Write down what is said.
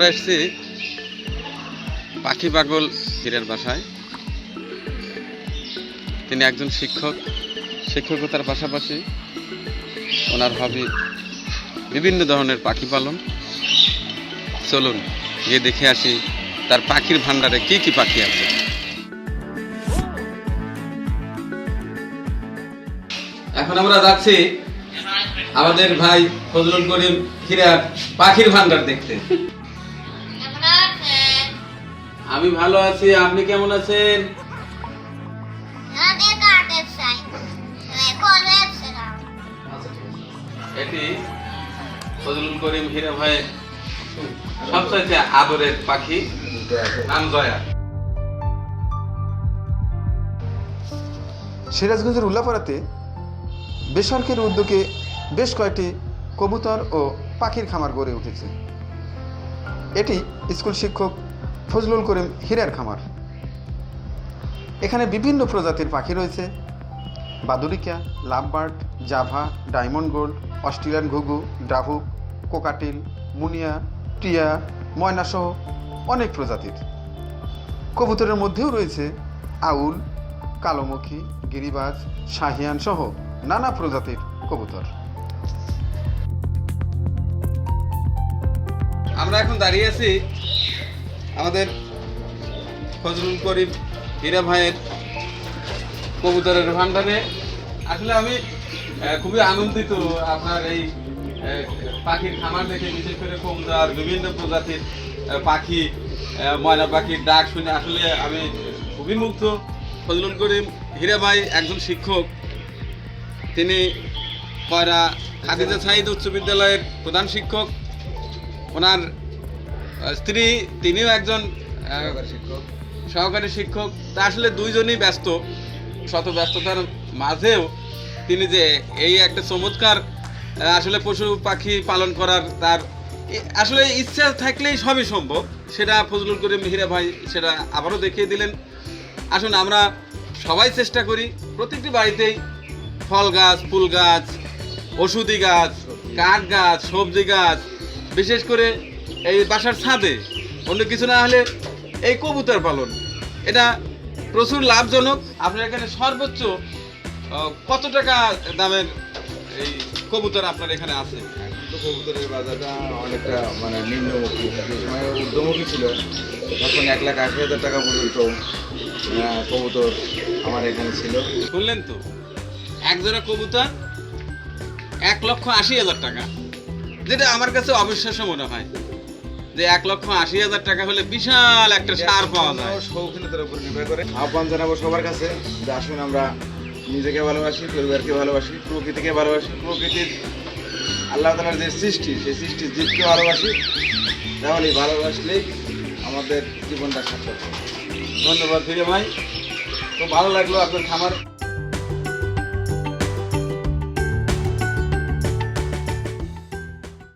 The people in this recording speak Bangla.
আমরা এসেছি পাখি পাগল হীরের বাসায়। তিনি একজন শিক্ষক, শিক্ষকতার পাশাপাশি ওনার হবি বিভিন্ন ধরনের পাখি পালন। চলুন, গিয়ে দেখে আসি তার পাখির ভান্ডারে কি কি পাখি আছে। এখন আমরা যাচ্ছি আমাদের ভাই ফজলুল করিম হীরার পাখির ভান্ডার দেখতে? আমি ভালো আছি আপনি কেমন আছেন? ওয়েবসাইট এটি ফজলুল করিম হীরা ভাই সবচাইতে আদরের পাখি নাম জয়া। সিরাজগঞ্জের উল্লাপাড়াতে বেসরকারি উদ্যোগে বেশ কয়েকটি কবুতর ও পাখির খামার গড়ে উঠেছে। এটি স্কুল শিক্ষক ফজলুল করিম হীরার খামার। এখানে বিভিন্ন প্রজাতির পাখি রয়েছে। বাদুরিকা, lovebird, Java, diamond gold, Australian ঘুঘু ডাহুক কোকাটিল, মুনিয়া, টিয়া ময়নাসহ অনেক প্রজাতির। কবুতরের মধ্যেও রয়েছে আউল, কালোমুখী, গিরিবাজ, শাহিয়ান সহ নানা প্রজাতির কবুতর। আমরা এখন দাঁড়িয়ে আছি আমাদের ফজলুল করিম হীরা ভাইয়ের কবুতরের ভান্ডারে। আসলে আমি খুবই আনন্দিত আপনার এই পাখির খামার দেখে, বিশেষ করে কবুতর বিভিন্ন প্রজাতির পাখি ময়না পাখির ডাক শুনে আসলে আমি খুবই মুগ্ধ। ফজলুল করিম হীরা ভাই একজন শিক্ষক। তিনি কয়রা খাদিজা সাইদ উচ্চ বিদ্যালয়ের প্রধান শিক্ষক। ওনার স্ত্রী তিনিও একজন সহকারী শিক্ষক। তা আসলে দুইজনই ব্যস্ত শত ব্যস্ততার মাঝেও তিনি যে এই একটা চমৎকার আসলে পশু পাখি পালন করার তার আসলে ইচ্ছা থাকলেই সবই সম্ভব। সেটা ফজলুল করিম হিরা ভাই সেটা আবারও দেখিয়ে দিলেন। আসুন আমরা সবাই চেষ্টা করি প্রত্যেকটি বাড়িতেই ফল গাছ ফুল গাছ ওষুধি গাছ কাঠ গাছ সবজি গাছ বিশেষ করে এই বাসার ছাদে। অন্য কিছু না হলে এই কবুতর পালন। এটা প্রচুর লাভজনক। আপনার এখানে সর্বোচ্চ কত টাকা দামের এই কবুতর আপনার এখানে আছে? কবুতরের বাজারটা অনেকটা মানে নিম্নমুখী। যে সময় ঊর্ধ্বমুখী ছিল তখন এক লাখ আশি হাজার টাকা পর্যন্ত কবুতর আমার এখানে ছিল। শুনলেন তো? এক জোড়া কবুতর এক লক্ষ আশি হাজার টাকা। যেটা আমার কাছে অবিশ্বাস্য মনে হয়। যে এক লক্ষ আশি হাজার টাকা হলে বিশাল একটা সার পাওয়া যায়। শৌখিনতার উপর নির্ভর করে। আহ্বান জানাব সবার কাছে যে আসুন আমরা নিজেকে ভালোবাসি পরিবারকে ভালোবাসি প্রকৃতিকে ভালোবাসি। প্রকৃতির আল্লাহ তালার যে সৃষ্টি সেই সৃষ্টি জীবকে ভালোবাসি। তাহলে ভালোবাসলেই আমাদের জীবনটা সার্থক ধন্যবাদ ফিরে ভাই। তো ভালো লাগল আপনার খামার